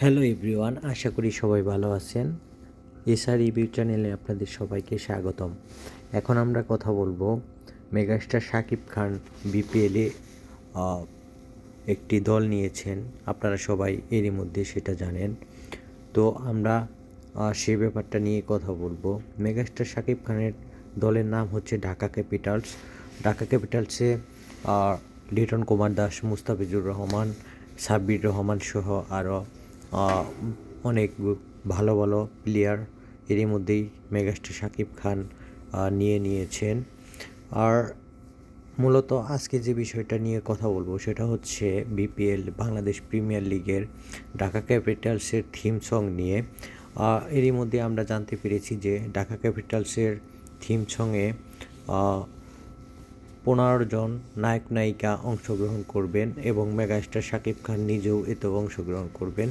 Hello everyone আশা করি সবাই ভালো আছেন। এসআর রিভিউ চ্যানেলে আপনাদের সবাইকে স্বাগতম। এখন আমরা কথা বলব মেগাস্টার শাকিব খান বিপিএলে একটি দল নিয়েছেন। আপনারা সবাই এরই মধ্যে সেটা জানেন। তো আমরা সে ব্যাপারটা নিয়ে কথা বলব। মেগাস্টার শাকিব খানের দলের নাম হচ্ছে ঢাকা ক্যাপিটালস। ঢাকা ক্যাপিটালসে লিটন কুমার দাস, মুস্তাফিজুর রহমান, সাব্বির রহমান সহ আরও অনেক ভালো ভালো প্লেয়ার এরই মধ্যেই মেগাস্টার শাকিব খান নিয়ে নিয়েছেন। আর মূলত আজকে যে বিষয়টা নিয়ে কথা বলব সেটা হচ্ছে বিপিএল বাংলাদেশ প্রিমিয়ার লিগের ঢাকা ক্যাপিটালসের থিম সং নিয়ে। এরই মধ্যে আমরা জানতে পেরেছি যে ঢাকা ক্যাপিটালসের থিম সঙ্গে পনেরো জন নায়ক নায়িকা অংশগ্রহণ করবেন এবং মেগাস্টার শাকিব খান নিজেও এতে অংশগ্রহণ করবেন।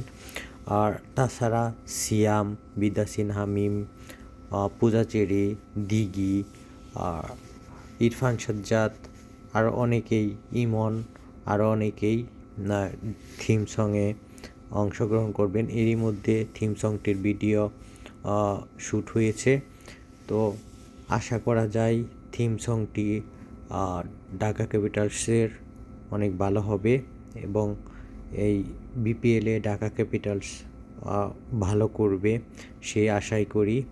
আর তাছাড়া সিয়াম, বিদ্যা সিনহা, মিম পূজা চেরি আর ইরফান সাজ্জাদ আরও অনেকেই, ইমন আরও অনেকেই থিম সঙ্গে অংশগ্রহণ করবেন। এরই মধ্যে থিম সংটির ভিডিও শ্যুট হয়েছে। তো আশা করা যায় থিম সংটি আহ, ঢাকা ক্যাপিটালসের অনেক ভালো হবে এবং এই বিপিএলে ঢাকা ক্যাপিটালস ভালো করবে সেই আশাই করি।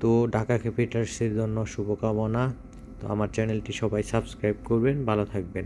তো ঢাকা ক্যাপিটালসের জন্য শুভকামনা। তো আমার চ্যানেলটি সবাই সাবস্ক্রাইব করবেন ভালো থাকবেন।